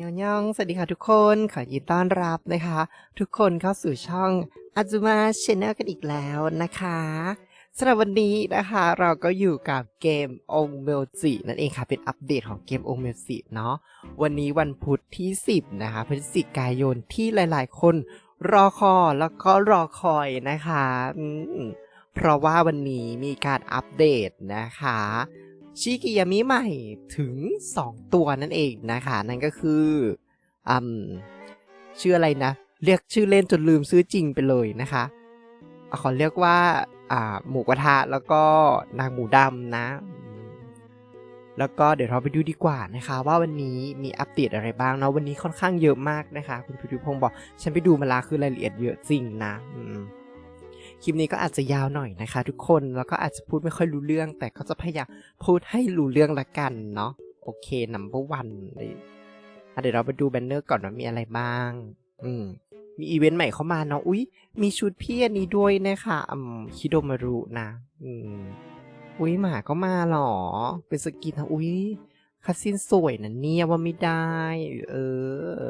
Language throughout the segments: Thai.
ยองยอง สวัสดีค่ะทุกคน ขอยินต้อนรับนะคะ ทุกคนเข้าสู่ช่องอาจูมาชแนลกันอีกแล้วนะคะสำหรับวันนี้นะคะเราก็อยู่กับเกมองเมลจินั่นเองค่ะ เป็นอัปเดตของเกมองเมลจิเนาะวันนี้วันพุธที่ 10 นะคะพฤศจิกายนที่หลายๆ คนรอคอยแล้วก็รอคอยนะคะ เพราะว่าวันนี้มีการอัปเดตนะคะ ชิกิยามิใหม่ถึง 2 ตัวนั่นเองนะคะ นั่นก็คืออืมชื่ออะไรนะ เรียกชื่อเล่นจนลืมซื้อจริงไปเลยนะคะอะขอเรียกว่าอ่าหมูกระทะแล้วก็นางหมูดำนะ แล้วก็เดี๋ยวเราไปดูดีกว่านะคะ ว่าวันนี้มีอัปเดตอะไรบ้างเนาะวันนี้ค่อนข้างเยอะมากนะคะ คุณพิพิพงศ์บอก ฉันไปดูมาลาคือรายละเอียดเยอะจริงนะอืม คลิปนี้ก็อาจจะยาวหน่อยนะคะ ทุกคน แล้วก็อาจจะพูดไม่ค่อยรู้เรื่อง แต่ก็จะพยายามพูดให้รู้เรื่องละกันเนาะ โอเคนัมเบอร์วันเลยเดี๋ยวเราไปดูแบนเนอร์ก่อนว่ามีอะไรบ้าง อืม มีอีเวนต์ใหม่เข้ามาเนาะ อุ้ยมีชุดพี่อันนี้ด้วยนะคะอืมคิโดมารุนะ อืม อุ้ยหมาก็มาหรอ เป็นสกินทั้งอุ้ยคาซินสวยนะเนี่ยว่าไม่ได้ เออ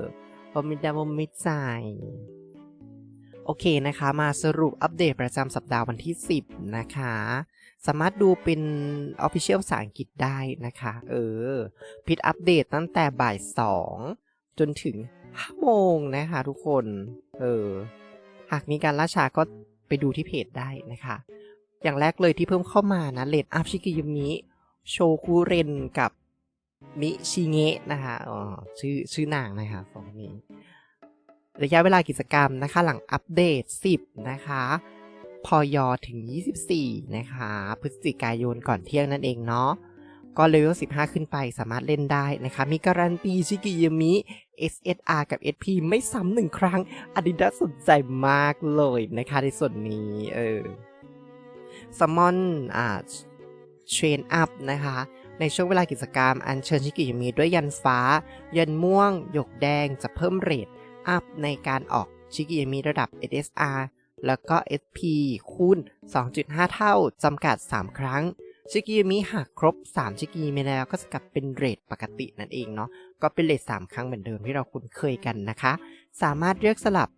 ว่าไม่ได้ว่าไม่จ่าย โอเคนะคะ มาสรุปอัปเดตประจำสัปดาห์วันที่ 10 นะคะ สามารถดูเป็น Official ภาษาอังกฤษได้นะคะ เออ พิดอัปเดตตั้งแต่บ่าย 2 จนถึง5โมงนะคะทุกคน เออ หากมีการล่าช้าก็ไปดูที่เพจได้นะคะ อย่างแรกเลยที่เพิ่มเข้ามานะเลดอัพชิกิยมิโชคุเรนกับมิชิเงะนะคะอ๋อชื่อชื่อนางนะคะสองนี้ ระยะเวลากิจกรรมนะคะ หลังอัปเดต 10 นะคะพอยอถึง 24 นะคะ พฤศจิกายนก่อนเที่ยงนั่นเองเนาะ ก็เลเวล 15 ขึ้นไปสามารถเล่นได้นะคะ มีการันตีชิกิยามิ SSR กับ SP ไม่ซ้ำหนึ่งครั้งอันนี้น่าสนใจมากเลยนะคะในส่วนนี้ เออซัมมอนอ่าเทรนอัพนะคะ ในช่วงเวลากิจกรรม อัญเชิญชิกิยามิด้วยยันฟ้า ยันม่วง หยกแดงจะเพิ่มเรท อัพในการออกชิกิยามิระดับ SSR แล้วก็ SP คูณ 2.5 เท่าจำกัด 3 ครั้ง ชิกิยามิหากครบ 3 ชิกิยามิแล้วก็จะกลับเป็นเรทปกตินั่นเองเนาะก็เป็นเรท3 ครั้งเหมือนเดิมที่เราคุ้นเคยกันนะคะ สามารถเลือกสลับ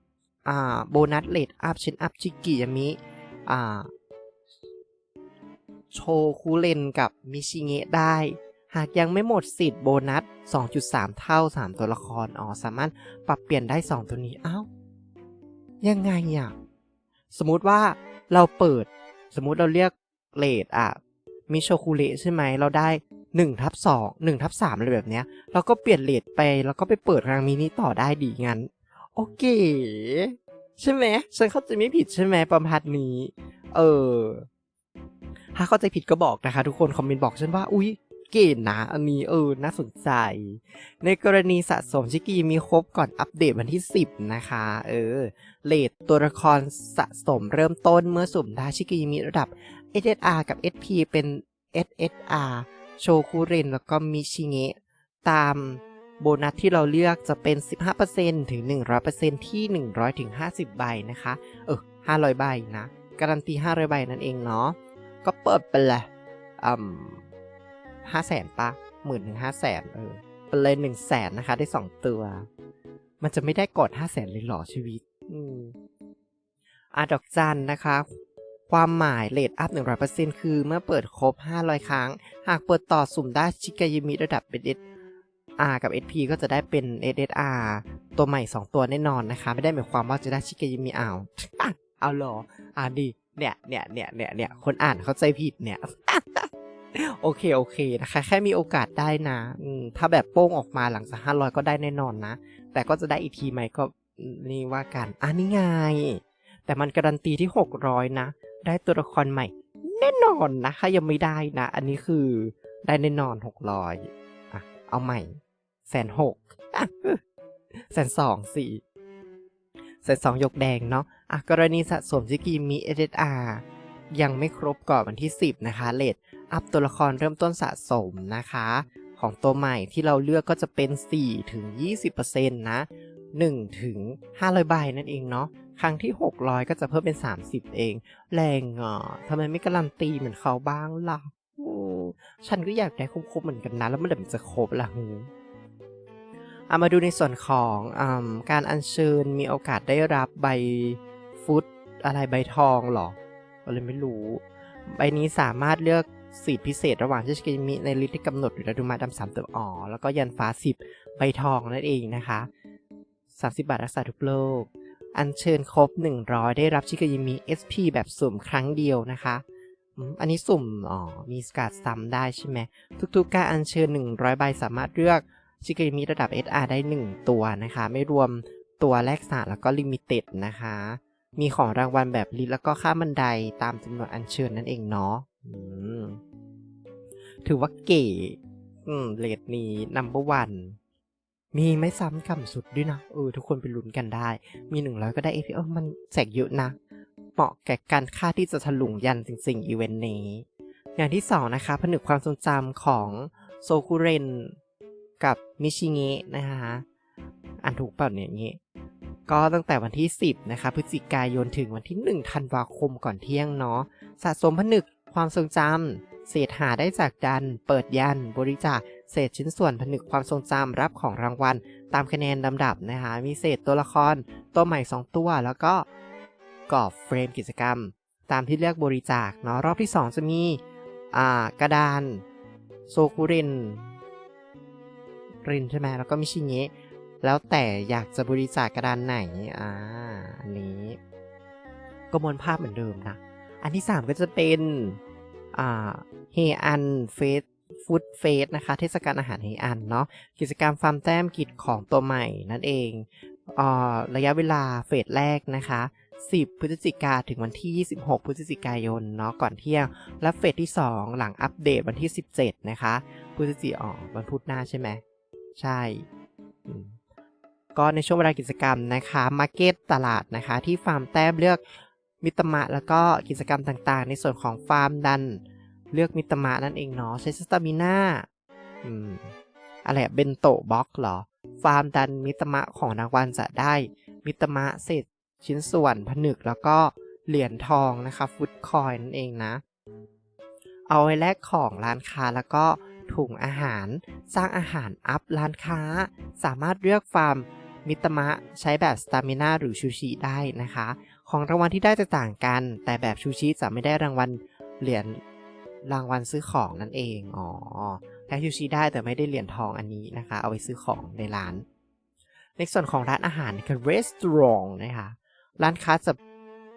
โบนัสเรทอัพเช่นอัพชิกิยามิโชคุเรนกับมิชิเงะได้ หากยังไม่หมดสิทธิ์โบนัส 2.3 เท่า 3 ตัวละคร อ๋อ สามารถปรับเปลี่ยนได้ 2 ตัวนี้อ้าวยังไงอะ สมมุติว่าเราเปิด สมมุติเราเรียกเลทอะ มิโชคุเรใช่ไหม เราได้1ทับ2 1ทับ3อะไรแบบเนี้ย เราก็เปลี่ยนเลทไป แล้วก็ไปเปิดรางมินิต่อได้ดีงั้น โอเค ใช่ไหม ฉันเข้าใจไม่ผิดใช่ไหมประมาณนี้ เออ ถ้าเข้าใจผิดก็บอกนะคะ ทุกคน คอมเมนต์บอกฉันว่า อุ๊ย เก๋นะ อันนี้เออ น่าสนใจ ในกรณีสะสมชิกิมีครบก่อนอัปเดตวันที่ 10 นะคะ เออ เลทตัวละครสะสมเริ่มต้นเมื่อสุ่มได้ชิกิมีระดับ SSR กับ SP เป็น SSR โชคุเรนแล้วก็มิชิเงะ ตามโบนัสที่เราเลือกจะเป็น 15%ถึง 100%ที่ 100ถึง50 ใบนะคะ เออ 500 ใบนะ การันตี 500 ใบนั่นเองเนาะ ก็เปิดไปเลยอืม ห้าแสนปะหมื่นถึงห้าแสนเออไปเลยหนึ่งแสนนะคะ ได้สองตัว มันจะไม่ได้กดห้าแสนเลยหรอชีวิต อืมอาดอกจันนะคะ ความหมายเลทอัพ 100%คือเมื่อเปิดครบ 500 ครั้ง หากเปิดต่อสุ่มได้ชิกายมิระดับเป็น SR กับ SP ก็จะได้เป็น SSR ตัวใหม่ 2 ตัวแน่นอนนะคะ ไม่ได้หมายความว่าจะได้ชิกายมิเอาเอาหรออ่านดีเนี่ยเนี่ยเนี่ยเนี่ยเนี่ยคนอ่านเข้าใจผิดเนี่ย โอเคโอเคนะคะแค่มีโอกาสได้นะถ้าแบบโป้งออกมาหลังจากห้าร้อยก็ได้แน่นอนนะ แต่ก็จะได้อีกทีไหมก็นี่ว่ากันอะนี่ไง แต่มันการันตีที่หกร้อยนะ ได้ตัวละครใหม่ แน่นอนนะถ้ายังไม่ได้นะ อันนี้คือได้แน่นอนหกร้อยอะเอาใหม่แสนหกแสนสองสี่แสนสองยกแดงเนาะอะกรณีสะสมจิกีมี SSR ยังไม่ครบก่อนวันที่ 10 นะคะเลท อัพตัวละครเริ่มต้นสะสมนะคะ ของตัวใหม่ที่เราเลือกก็จะเป็น4ถึง20%นะ1ถึง500ใบนั่นเองเนาะครั้งที่ 600 ก็จะเพิ่มเป็น 30 เอง แรงอะทำไมไม่การันตีเหมือนเขาบ้างล่ะฉันก็อยากได้ครบๆเหมือนกันนะ แล้วเมื่อไหร่มันจะครบล่ะฮูเอามาดูในส่วนของอการอัญเชิญมีโอกาสได้รับใบฟุตอะไรใบทองหรออะไรไม่รู้ ใบนี้สามารถเลือก สีพิเศษระหว่างที่จะมีในลิสต์ที่กำหนดอยู่แล้วดูมาดำสามเติมอ๋อแล้วก็ยันฟ้าสิบใบทองนั่นเองนะคะ 30 บาทรักษาทุกโรคอัญเชิญครบ 100 ได้รับชิกายิมี SP แบบสุ่มครั้งเดียวนะคะ อันนี้สุ่ม อ๋อ มีสกัดซ้ำได้ใช่ไหม ทุกๆการอัญเชิญ 100 ใบสามารถเลือกชิกายิมีระดับ SR ได้ 1 ตัวนะคะ ไม่รวมตัวแลกสารแล้วก็ลิมิเต็ดนะคะ มีของรางวัลแบบลิตแล้วก็ค่าบันไดตามจำนวนอัญเชิญนั่นเองเนาะถือว่าเก๋เลดนี้ number one มีไม่ซ้ำกำสุดด้วยนะเออทุกคนไปลุ้นกันได้ มีหนึ่งร้อยก็ได้เอพีเออมันแจกเยอะนะเหมาะแก่การค่าที่จะถลุงยันจริงๆอีเวนต์นี้ อย่างที่สองนะคะ ผนึกความทรงจำของโซคุเรนกับมิชิเงะนะคะอ่านถูกเปล่าเนี่ยงี้ ก็ตั้งแต่วันที่ 10 นะคะพฤศจิกายนถึงวันที่ 1 ธันวาคมก่อนเที่ยงเนาะสะสมผนึกความทรงจำเศษหาได้จากดัน เปิดยัน บริจาคเศษชิ้นส่วนผนึกความทรงจำรับของรางวัล ตามคะแนนลำดับนะคะมีเศษตัวละคร ตัวใหม่ 2 ตัว แล้วก็กรอบเฟรมกิจกรรม ตามที่เลือกบริจาคเนาะรอบที่ 2 จะมีกระดาน โซคุรินรินใช่ไหมแล้วก็มิชิเงะ แล้วแต่อยากจะบริจาคกระดานไหน อ่า อันนี้ ก็มวนภาพเหมือนเดิมนะ อันที่ 3 ก็จะเป็น อ่า เฮอันเฟสฟู้ดเฟสนะคะ เทศกาลอาหารเฮอันเนาะ กิจกรรมฟาร์มแต้มกิจของตัวใหม่นั่นเองอ่าระยะเวลาเฟสแรกนะคะ 10 พฤศจิกาถึงวันที่ 26 พฤศจิกายนเนาะก่อนเที่ยง และเฟสที่ 2 หลังอัปเดตวันที่ 17 นะคะ พฤศจิกาอ๋อวันพุธหน้าใช่ไหม ใช่ ก็ในช่วงเวลากิจกรรมนะคะมาร์เก็ตตลาดนะคะ ที่ฟาร์มแต้มเลือกมิตรมะแล้วก็กิจกรรมต่างๆ ในส่วนของฟาร์มดันเลือกมิตรมะนั่นเองเนาะใช้สตามิน่าอืมอะไรอะเบนโตบ็อกเหรอ ฟาร์มดันมิตรมะของรางวัลจะได้มิตรมะเศษชิ้นส่วนผนึกแล้วก็เหรียญทองนะคะฟุตคอยนั่นเองนะ เอาไว้แลกของร้านค้าแล้วก็ถุงอาหาร สร้างอาหารอัพร้านค้า สามารถเลือกฟาร์ม มิตมะใช้แบบสตามิน่าหรือชูชิได้นะคะ ของรางวัลที่ได้จะต่างกัน แต่แบบชูชิจะไม่ได้รางวัลเหรียญรางวัลซื้อของนั่นเอง อ๋อได้ชูชิได้แต่ไม่ได้เหรียญทองอันนี้นะคะ เอาไว้ซื้อของในร้าน ในส่วนของร้านอาหารคือ restaurant นะคะ ร้านค้าจะ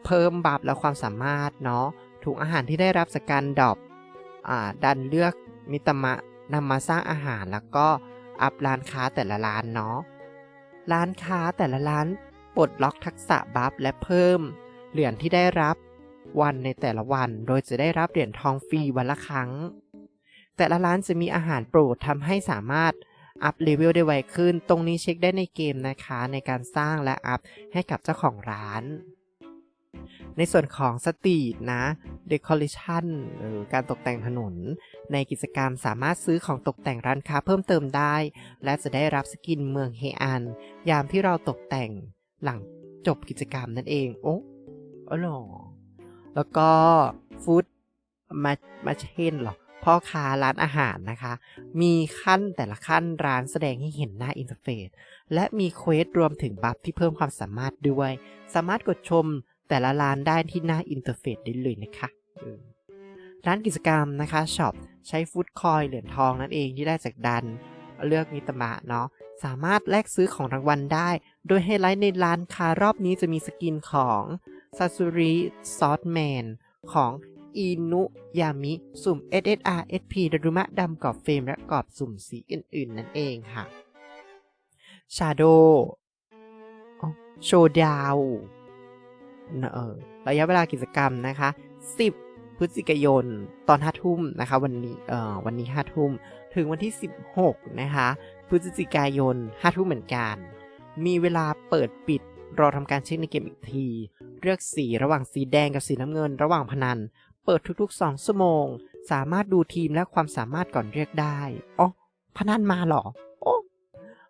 เพิ่มบัฟและความสามารถเนาะถุงอาหารที่ได้รับจากการดรอปอ่าดันเลือกมิตมะนำมาสร้างอาหารแล้วก็อัพร้านค้าแต่ละร้านเนาะ ร้านค้าแต่ละร้านปลดล็อกทักษะบัฟและเพิ่ม เหรียญที่ได้รับวันในแต่ละวัน โดยจะได้รับเหรียญทองฟรีวันละครั้ง แต่ละร้านจะมีอาหารโปรดทำให้สามารถอัพเลเวลได้ไวขึ้น ตรงนี้เช็คได้ในเกมนะคะในการสร้างและอัพให้กับเจ้าของร้าน ในส่วนของสตรีทนะ Decoration หรือการตกแต่งถนน ในกิจกรรมสามารถซื้อของตกแต่งร้านค้าเพิ่มเติมได้ และจะได้รับสกินเมืองเฮอัน ยามที่เราตกแต่งหลังจบกิจกรรมนั่นเอง โอ้อ๋อหรอแล้วก็ฟู้ดมามาเช่นหรอพ่อค้าร้านอาหารนะคะ มีขั้นแต่ละขั้นร้านแสดงให้เห็นหน้าอินเทอร์เฟซและมีเควสรวมถึงบัฟที่เพิ่มความสามารถด้วย สามารถกดชม แต่ละร้านได้ที่หน้าอินเทอร์เฟซได้เลยนะคะร้านกิจกรรมนะคะช็อปใช้ฟูดคอยเหรียญทองนั่นเองที่ได้จากดัน เลือกมิตมะเนาะสามารถแลกซื้อของรางวัลได้ โดยไฮไลท์ในร้านค้ารอบนี้จะมีสกินของซาซูริซอสแมนของอินุยามิ สุ่ม SSR SP ดารุมะดำกรอบเฟรมและกรอบสุ่มสีอื่น ๆ นั่นเองค่ะชาโดโชดาว เออระยะเวลากิจกรรมนะคะ 10 พฤศจิกายนตอน5ทุ่มนะคะวันนี้เอ่อวันนี้5ทุ่มถึงวันที่ 16 นะคะพฤศจิกายน5ทุ่มเหมือนกัน มีเวลาเปิดปิดรอทำการเช็คในเกมอีกที เลือกสีระหว่างสีแดงกับสีน้ำเงิน ระหว่างพนัน เปิดทุกๆ 2 ชั่วโมง สามารถดูทีมและความสามารถก่อนเรียกได้อ๋อพนันมาหรอโอ้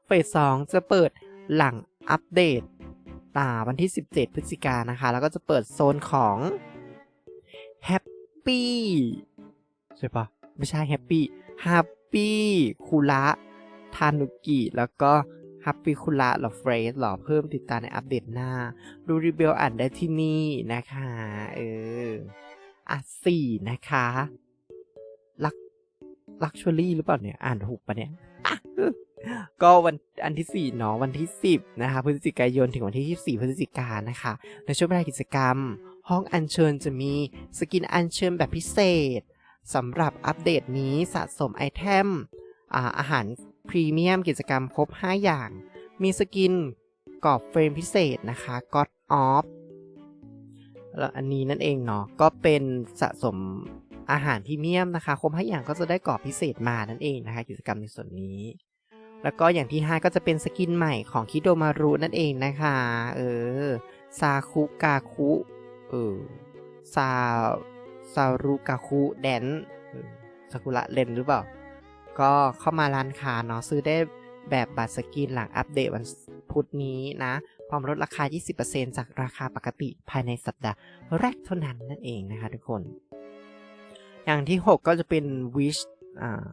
เฟสสองจะเปิดหลังอัปเดต อ่าวันที่ 17 พฤศจิกายนนะคะ แล้วก็จะเปิดโซนของแฮปปี้ใช่ปะไม่ใช่แฮปปี้ฮัปปี้คูระทานุกิ แล้วก็ฮับปิคุระหรอเฟรสหรอเพิ่มติดตามในอัปเดตหน้า ดูรีเบลอ่านได้ที่นี่นะคะ เออ อะสี่นะคะลักลักชวลี่หรือเปล่าเนี่ย อ่านถูกปะเนี่ย ก็วันอันที่สี่เนาะวันที่สิบนะคะพฤศจิกายนถึงวันที่ยี่สี่พฤศจิกายนนะคะ ในช่วงเวลากิจกรรม ห้องอัญเชิญจะมีสกินอัญเชิญแบบพิเศษสำหรับอัปเดตนี้สะสมไอเทมอาอาหารพรีเมียมกิจกรรมครบ 5 อย่าง มีสกินกรอบเฟรมพิเศษนะคะ God of แล้วอันนี้นั่นเองเนาะก็เป็นสะสมอาหารพรีเมียมนะคะครบ5อย่างก็จะได้กรอบพิเศษมานั่นเองนะคะ กิจกรรมในส่วนนี้ แล้วก็อย่างที่ 5 ก็จะเป็นสกินใหม่ของคิโดมารุนั่นเองนะคะ เออ ซาคุกาคุ เออ ซา ซารุกาคุแดนซากุระเลนหรือเปล่า ก็เข้ามาร้านค้าเนาะซื้อได้แบบบัตรสกินหลังอัปเดตวันพุธนี้นะพร้อมลดราคา 20%จากราคาปกติภายในสัปดาห์แรกเท่านั้นนั่นเองนะคะทุกคน อย่างที่ 6 ก็จะเป็น Wish อ่า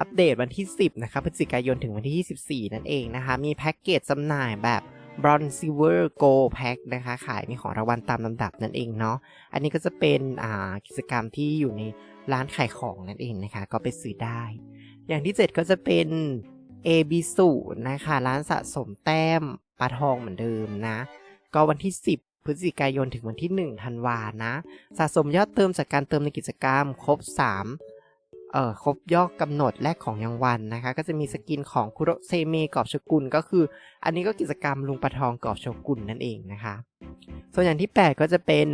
อัปเดตวันที่ 10 นะคะพฤศจิกายนถึงวันที่ 24 นั่นเองนะคะ มีแพ็กเกจจำหน่ายแบบ Bronze Silver Gold Pack นะคะ ขายมีของรางวัลตามลำดับนั่นเองเนาะ อันนี้ก็จะเป็นกิจกรรมที่อยู่ในร้านขายของนั่นเองนะคะ ก็ไปซื้อได้ อย่างที่ 7 ก็จะเป็น a b สูนะคะ ร้านสะสมแต้มปลาทองเหมือนเดิมนะ ก็วันที่ 10 พฤศจิกายนถึงวันที่ 1 ธันวานะ สะสมยอดเติมจากการเติมในกิจกรรมครบ 3 เอ่อครบยอดกำหนดแรกของรางวัลนะคะ ก็จะมีสกินของคุโรเซเมกอบโชกุนก็คือ อันนี้ก็กิจกรรมลุงปลาทองกอบโชกุนนั่นเองนะคะ ส่วนอย่างที่ 8 ก็จะเป็น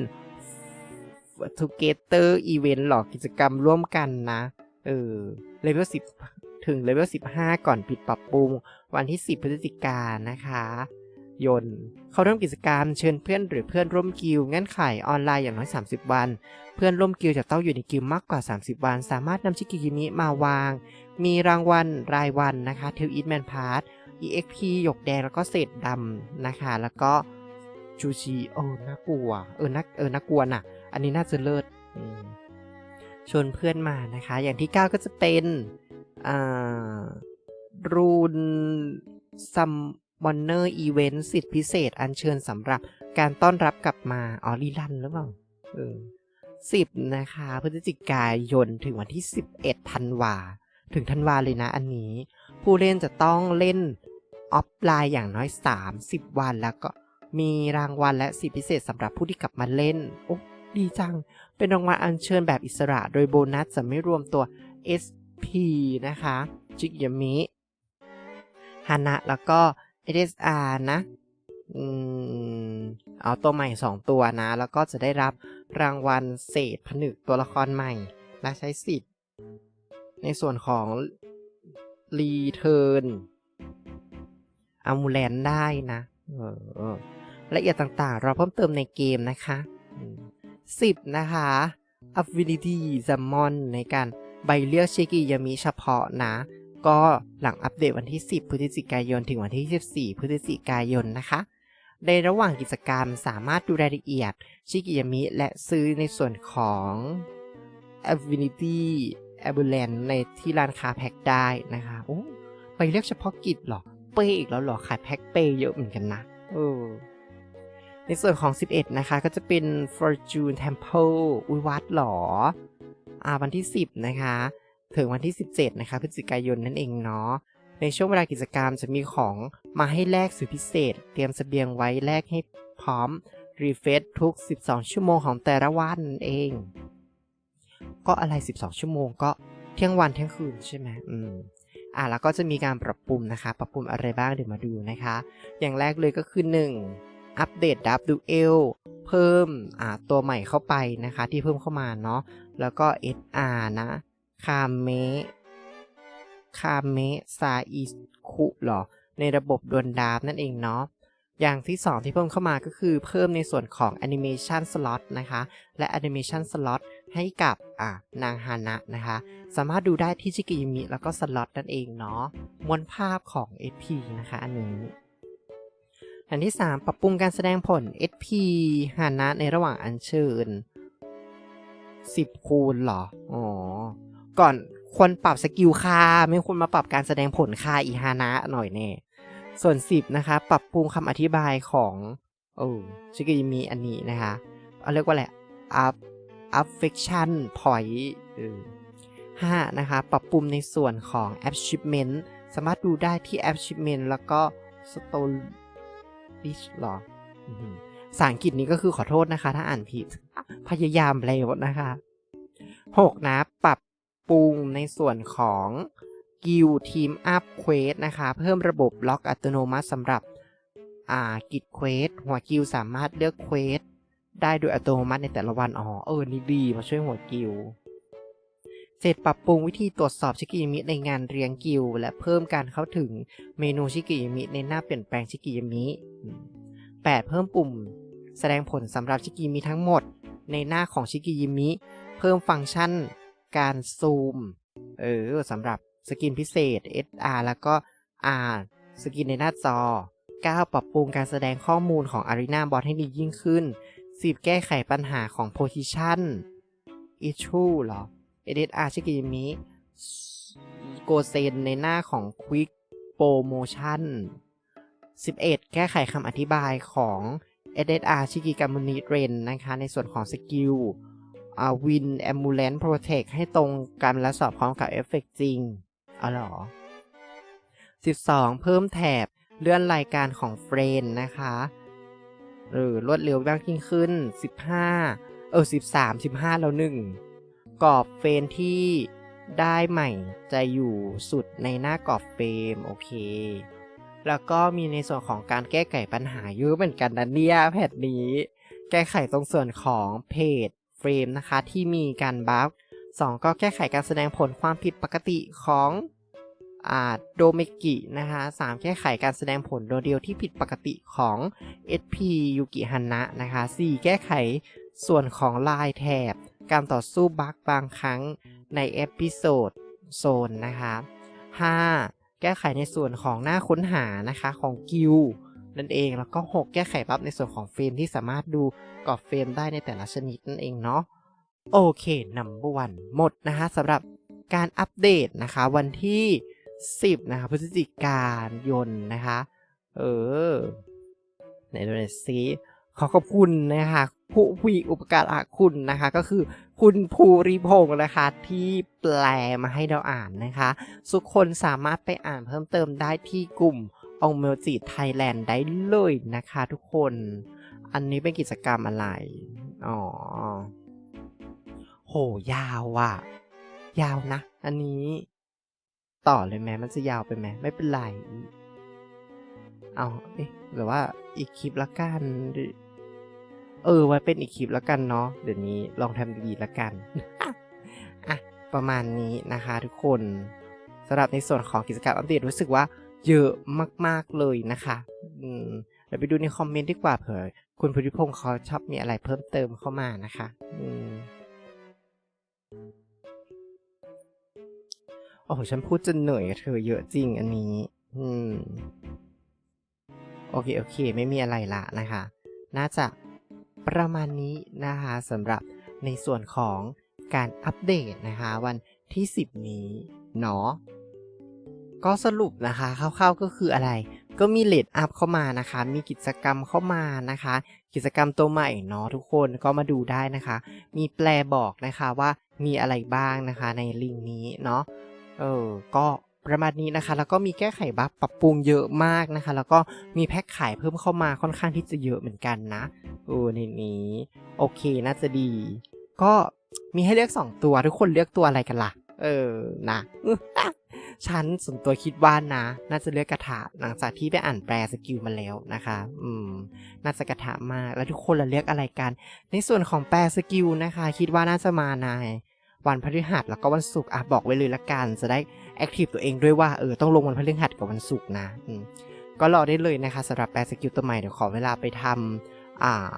Together Event หรอกิจกรรมร่วมกันนะ เออเลเวล10 ถึงเลเวล15 ก่อนปิดปรับปรุง วันที่ 10 พฤศจิกายนนะคะ ยนต์ เข้าร่วมกิจกรรมเชิญเพื่อนหรือเพื่อนร่วมกิลด์เงื่อนไขออนไลน์อย่างน้อย 30 วัน เพื่อนร่วมกิลด์จะต้องอยู่ในกิลด์มากกว่า 30 วัน สามารถนำชิกิกิมิมาวาง มีรางวัลรายวันนะคะเทลอีทแมนพาร์ท EXP หยกแดงแล้วก็เศษดำนะคะ แล้วก็ชูชีเออน่ากลัวเออน่าเออน่ากลัวน่ะ อันนี้น่าจะเลิศชวนเพื่อนมานะคะ อย่างที่ 9 ก็จะเป็น อ่า รูนซัม มอนเนอร์อีเวนต์สิทธิพิเศษอันเชิญสำหรับการต้อนรับกลับมา อ๋อรีลันหรือเปล่าเออสิบนะคะ พฤศจิกายนถึงวันที่ 11ธันวา ถึงธันวาเลยนะอันนี้ ผู้เล่นจะต้องเล่นออฟไลน์อย่างน้อย 30 วันแล้วก็มีรางวัลและสิทธิพิเศษสำหรับผู้ที่กลับมาเล่น โอ้ดีจัง เป็นรางวัลอัญเชิญแบบอิสระ โดยโบนัสจะไม่รวมตัว SP นะคะ จิกยามิฮานะแล้วก็ SSR นะอืมเอาตัวใหม่ 2 ตัวนะ แล้วก็จะได้รับรางวัลเศษผนึกตัวละครใหม่และใช้สิทธิ์ ในส่วนของรีเทิร์นอามูแลนได้นะออละเอียดต่างๆ เราเพิ่มเติมในเกมนะคะสิบนะคะ Affinity Summon ในการใบเลือกชิกิยามิเฉพาะนะ ก็หลังอัปเดตวันที่ 10 พฤศจิกายน ถึงวันที่ 24 พฤศจิกายนนะคะ ในระหว่างกิจกรรมสามารถดูรายละเอียด ชิกิยามิ และซื้อในส่วนของ Affinity a b u l a n c e ในที่ร้านค้าแพ็คได้นะคะโอ้ไปเลือกเฉพาะกิจหรอ เปย์อีกแล้วหรอ ขายแพ็คเปย์เยอะเหมือนกันนะเออในส่วนของ 11 นะคะ ก็จะเป็น Fortune Temple อุยวัดหรอ อ่า วันที่ 10 นะคะ ถึงวันที่ 17 นะคะพฤศจิกายนนั่นเองเนาะในช่วงเวลากิจกรรมจะมีของมาให้แลกสุดพิเศษ เตรียมเสบียงไว้แลกให้พร้อมรีเฟซทุก 12 ชั่วโมงของแต่ละวันนั่นเอง ก็อะไร 12 ชั่วโมงก็เที่ยงวันเที่ยงคืนใช่ไหมอืมอ่าแล้วก็จะมีการปรับปรุงนะคะ ปรับปรุงอะไรบ้างเดี๋ยวมาดูนะคะ อย่างแรกเลยก็คือ 1 อัปเดตดับดูเอลเพิ่มอ่าตัวใหม่เข้าไปนะคะ ที่เพิ่มเข้ามาเนาะแล้วก็ SR นะ คาเมคาเมซาอิคุหรอ ในระบบดวลดาบนั่นเองเนาะอย่างที่ 2 ที่เพิ่มเข้ามาก็คือเพิ่มในส่วนของ Animation Slot นะคะ และ Animation Slot ให้กับนางฮานะนะคะ สามารถดูได้ที่ชิกิยมิแล้วก็สล็อตนั่นเองเนาะมวลภาพของ SP นะคะ อันนี้ อันที่ 3 ปรับปรุงการแสดงผล SP ฮานะในระหว่างอัญเชิญ 10 คูณเหรอ อ๋อ ก่อนควรปรับสกิลค่าไม่ควรมาปรับการแสดงผลค่าอีฮานะหน่อยแน่ส่วน 10 นะคะ ปรับปรุงคำอธิบายของโอ้ชิกิมีอันนี้นะคะเอาเรียกว่าแหละ up affection point ห้านะคะ ปรับปรุงในส่วนของ achievement สามารถดูได้ที่ achievement แล้วก็ storage หรออื้อหือภาษาอังกฤษนี้ก็คือขอโทษนะคะ ถ้าอ่านผิด พยายามแล้วนะคะ 6 นะ ปรับ ปรุงในส่วนของกิลทีมอัพเควสนะคะ เพิ่มระบบล็อกอัตโนมัติสำหรับอ่ากิจเควสหัวกิลสามารถเลือกเควสได้โดยอัตโนมัติในแต่ละวัน อ๋อ เออ นี่ดีมาช่วยหัวกิลเสร็จปรับปรุงวิธีตรวจสอบชิกิยามิในงานเรียงกิลและเพิ่มการเข้าถึงเมนูชิกิยามิในหน้าเปลี่ยนแปลงชิกิยามิอืมแปดเพิ่มปุ่มแสดงผลสำหรับชิกิยามิทั้งหมดในหน้าของชิกิยมิ เพิ่มฟังก์ชัน การซูม เออสำหรับสกินพิเศษ SR แล้วก็ R สกินในหน้าจอ 9 ปรับปรุงการแสดงข้อมูลของ Arena Bot ให้ดียิ่งขึ้น 10 แก้ไขปัญหาของ Position Issue เหรอ SR ชิกิยิมิโกเซนในหน้าของ Quick Promotion 11 แก้ไขคำอธิบายของ SSR ชิกิกามุนิเรนนะคะ ในส่วนของสกิล วินแอมบูเลน t ์โปรเทคให้ตรงกันและสอบพร้อมกับเอฟเฟกจริงอ๋อหรอ 12 เพิ่มแถบเลื่อนรายการของเฟรนนะคะ หรือรวดเร็วมากยิ่งขึ้น 15 เออ 13 15 แล้วหนึ่งกรอบเฟรนที่ได้ใหม่จะอยู่สุดในหน้ากรอบเฟรม โอเค แล้วก็มีในส่วนของการแก้ไขปัญหาเยอะเหมือนกันนะเนี่ยแพทนี้ แก้ไขตรงส่วนของเพจ เฟรมนะคะที่มีการบัฟสองก็แก้ไขการแสดงผลความผิดปกติของโดเมกินะคะสามแก้ไขการแสดงผลโดเดียวที่ผิดปกติของ SP ยูกิฮันนะนะคะสี่แก้ไขส่วนของลายแถบ การต่อสู้บั๊กบางครั้งในเอพิโซดโซนนะคะห้าแก้ไขในส่วนของหน้าค้นหานะคะของกิล นั่นเอง แล้วก็ 6 แก้ไขบัฟในส่วนของเฟรมที่สามารถดูกรอบเฟรมได้ในแต่ละชนิดนั่นเองเนาะ โอเคนัมเบอร์วันหมดนะคะสำหรับการอัปเดตนะคะวันที่ 10 นะคะพฤศจิกายนนะคะ เออไหนดูหน่อยสิขอขอบคุณนะคะผู้ผู้อุปการะคุณนะคะ ก็คือคุณภูริพงศ์นะคะ ที่แปลมาให้เราอ่านนะคะทุกคนสามารถไปอ่านเพิ่มเติมได้ที่กลุ่ม องเมลจิไทยแลนด์ได้เลยนะคะทุกคน อันนี้เป็นกิจกรรมอะไร อ๋อ โห ยาวว่ะ ยาวนะ อันนี้ ต่อเลยไหมมันจะยาวไปไหมไม่เป็นไร เอาเอ๊ะหรือว่าอีกคลิปละกัน เออ ไว้เป็นอีกคลิปละกันเนาะ เดี๋ยวนี้ลองทำดีๆละกันอะประมาณนี้นะคะทุกคนสำหรับในส่วนของกิจกรรมอัปเดตรู้สึกว่า เยอะมากๆเลยนะคะอืมเดี๋ยวไปดูในคอมเมนต์ดีกว่าเผื่อคุณพุทธิพงศ์เขาชอบมีอะไรเพิ่มเติมเข้ามานะคะอืมโอ้โหฉันพูดจนเหนื่อยเธอเยอะจริงอันนี้ อืม โอเค โอเค ไม่มีอะไรละนะคะ น่าจะประมาณนี้นะคะสำหรับในส่วนของการอัปเดตนะคะ วันที่ 10 นี้เนาะ ก็สรุปนะคะคร่าวๆก็คืออะไร ก็มีเลดอัพเข้ามานะคะ มีกิจกรรมเข้ามานะคะ กิจกรรมตัวใหม่เนาะทุกคนก็มาดูได้นะคะ มีแปลบอกนะคะว่ามีอะไรบ้างนะคะในลิงก์นี้เนาะเออก็ประมาณนี้นะคะ แล้วก็มีแก้ไขบัฟปรับปรุงเยอะมากนะคะ แล้วก็มีแพ็คขายเพิ่มเข้ามาค่อนข้างที่จะเยอะเหมือนกันนะเออในนี้ โอเคน่าจะดี ก็มีให้เลือก 2 ตัวทุกคนเลือกตัวอะไรกันล่ะ เออนะฉันส่วนตัวคิดว่านะ น่าจะเลือกกระถาหลังจากที่ไปอ่านแปลสกิลมาแล้วนะคะ อืม น่าจะกระถามากแล้วทุกคนละเลือกอะไรกัน ในส่วนของแปลสกิลนะคะ คิดว่าน่าจะมาในวันพฤหัสแล้วก็วันศุกร์อะบอกไว้เลยละกัน จะได้แอคทีฟตัวเองด้วยว่าเออต้องลงวันพฤหัสกับวันศุกร์นะ อืม ก็รอได้เลยนะคะสำหรับแปลสกิลตัวใหม่เดี๋ยวขอเวลาไปทำอ่า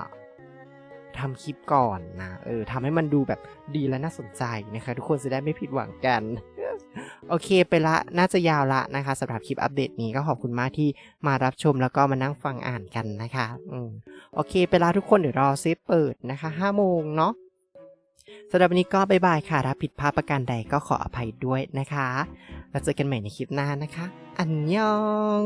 ทำคลิปก่อนนะ เออทำให้มันดูแบบดีและน่าสนใจนะคะ ทุกคนจะได้ไม่ผิดหวังกัน โอเคไปละน่าจะยาวละนะคะสำหรับคลิปอัปเดตนี้ก็ขอบคุณมากที่มารับชมแล้วก็มานั่งฟังอ่านกันนะคะอืมโอเคไปละทุกคนเดี๋ยวรอเซฟเปิดนะคะ5โมงเนาะสำหรับวันนี้ก็บ๊ายบายค่ะถ้าผิดพลาดประการใดก็ขออภัยด้วยนะคะแล้วเจอกันใหม่ในคลิปหน้านะคะ อันยอง